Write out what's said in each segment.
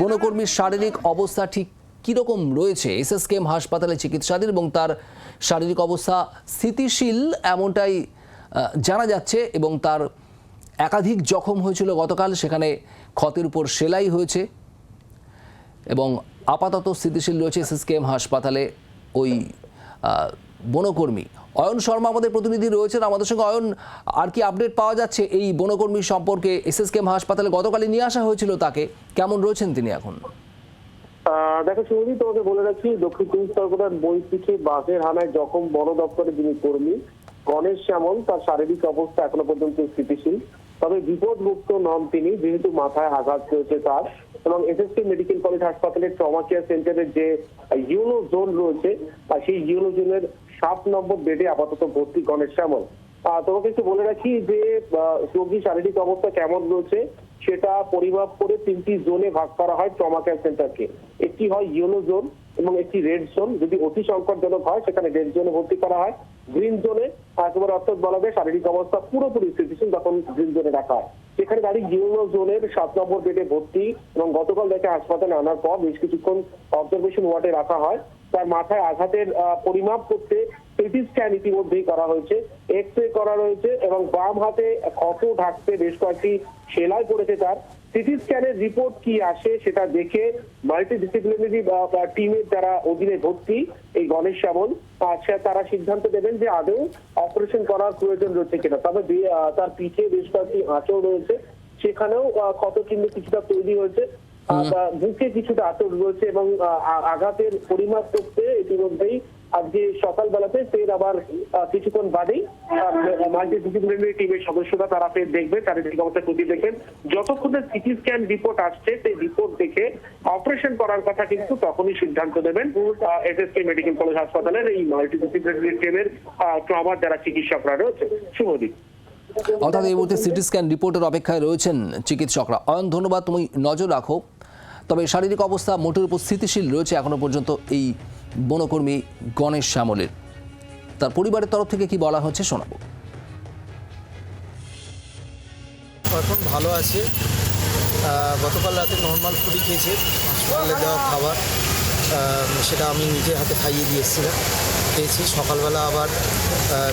বনকর্মীর শারীরিক অবস্থা ঠিক কীরকম রয়েছে? এসএসকেএম হাসপাতালে চিকিৎসাধীন এবং তার শারীরিক অবস্থা স্থিতিশীল এমনটাই জানা যাচ্ছে এবং তার একাধিক জখম হয়েছিল গতকাল, সেখানে ক্ষতের উপর সেলাই হয়েছে এবং আপাতত স্থিতিশীল রয়েছে এসএসকেএম হাসপাতালে ওই বনকর্মী। অয়ন শর্মা আমাদের প্রতিনিধি রয়েছেন। আমাদের সঙ্গে অয়ন, আর কি আপডেট পাওয়া যাচ্ছে এই বনকর্মী সম্পর্কে? এসএসকেএম হাসপাতালে গতকালই নিয়ে আসা হয়েছিল তাকে। কেমন রয়েছেন তিনি এখন? দেখো, শুরুতেই তোমাকে বলে রাখি দক্ষিণ চব্বিশ পরগনার বইপিঠে বাসের হানায় জখম বন দপ্তরে যিনি কর্মী, গণেশ শ্যামল, তার শারীরিক অবস্থা এখনও পর্যন্ত স্থিতিশীল। তবে বিপদমুক্ত নন তিনি, যেহেতু মাথায় আঘাত রয়েছে তার। এবং এসএসকে মেডিকেল কলেজ হাসপাতালের ট্রমা কেয়ার সেন্টারের যে ইউনো জোন রয়েছে সেই ইউনো জোনের সাত নম্বর বেডে আপাতত ভর্তি গণেশ শ্যামল। তোমাকে একটু বলে রাখি যে রোগীর শারীরিক অবস্থা কেমন রয়েছে, সেটা পরিমাপ করে তিনটি জোনে ভাগ করা হয় ট্রমা কেয়ার সেন্টারকে। একটি হয় ইয়েলো জোন এবং একটি রেড জোন। যদি অতি সংকটজনক হয়, সেখানে রেড জোনে ভর্তি করা হয়। গ্রিন জোনে একেবারে অর্থাৎ বলা যায় শারীরিক অবস্থা পুরোপুরি স্থিতিশীল, তখন গ্রিন জোনে রাখা হয়। সেখানে গাড়ি ইয়েলো জোনের সাত নম্বর বেডে ভর্তি এবং গতকাল দেখে হাসপাতালে আনার পর বেশ কিছুক্ষণ অবজারভেশন ওয়ার্ডে রাখা হয়। তার মাথায় আঘাতের পরিমাপ করতে সিটি স্ক্যান ইতিমধ্যেই করা হয়েছে এক্স রে করা রয়েছে এবং বাম হাতে ক্ষত ঢাকতে বেশ কয়েকটি সেলাই পড়েছে তার। সিটি স্ক্যানের রিপোর্ট কি আসে সেটা দেখে মাল্টি ডিসিপ্লিনারি টিমের যারা অধীনে ভর্তি এই গণেশ শ্যামল তারা সিদ্ধান্ত দেবেন যে আদৌ অপারেশন করার প্রয়োজন রয়েছে কিনা। তবে তার পিঠে বেশ কয়েকটি আঁচড় রয়েছে সেখানেও ক্ষত কিন্তু কিছুটা তৈরি হয়েছে বা বুকে কিছুটা আতর রয়েছে এবং আঘাতের পরিমাপ করতে ইতিমধ্যেই আজকে সকালবেলাতে ফের আবার কিছুক্ষণ বাদেই মাল্টি ডিসিপ্লিনারি টিমের সদস্যরা তারা ফের দেখবে শারীরিক অবস্থা ক্ষতি দেখবেন। যতক্ষণ সিটি স্ক্যান রিপোর্ট আসছে, সেই রিপোর্ট দেখে অপারেশন করার কথা কিন্তু তখনই সিদ্ধান্ত দেবেন এসএসকে মেডিকেল কলেজ হাসপাতালের এই মাল্টি ডিসিপ্লিনারি টিমের ট্রমার যারা চিকিৎসকরা রয়েছে। শুভদীপ। অর্থাৎ এই মুহূর্তে সিটি স্ক্যান রিপোর্টের অপেক্ষায় রয়েছেন চিকিৎসকরা। অয়ন, ধন্যবাদ। তুমি নজর রাখো। তবে শারীরিক অবস্থা মোটের উপর স্থিতিশীল রয়েছে এখনও পর্যন্ত এই বনকর্মী গণেশ শ্যামলের। তার পরিবারের তরফ থেকে কি বলা হচ্ছে শোনাবো। এখন ভালো আছে। গতকাল রাতে নর্মাল ফুডই খেয়েছে হসপিটালে দেওয়া খাবার। সেটা আমি নিজে হাতে খাইয়ে দিয়েছিলাম খেয়েছি। সকালবেলা আবার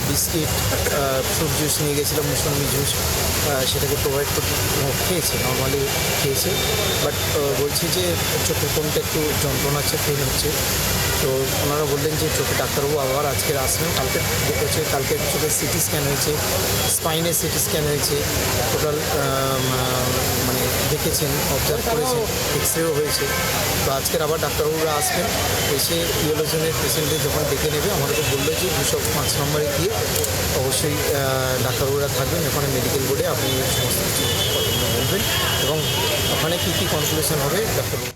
বিস্কিট ফ্রুট জুস নিয়ে গেছিলাম মুসম্বি জুস সেটাকে প্রোভাইড করতে। খেয়েছে নর্মালি খেয়েছে। বাট বলছি যে, চোখের কোনটা একটু যন্ত্রণা আছে পেন হচ্ছে। তো ওনারা বললেন যে চোখে ডাক্তারবাবু আবার আজকে আসবেন, কালকে হচ্ছে কালকে চোখের সিটি স্ক্যান হয়েছে স্পাইনের সিটি স্ক্যান হয়েছে, টোটাল মানে দেখেছেন অবজার্ভ করেছেন এক্স রেও হয়েছে। তো আজকের আবার ডাক্তারবাবুরা আসবেন, এসে ইয়োলোজনের পেশেন্টদের যখন দেখে নেবে, আমাদেরকে বলল যে দুশো পাঁচ নম্বরে গিয়ে অবশ্যই ডাক্তারবাবুরা থাকবেন ওখানে মেডিকেল বোর্ডে আপনি সমস্ত কিছু বলবেন এবং ওখানে কী কী কনক্লুশন হবে, ডাক্তারবাবু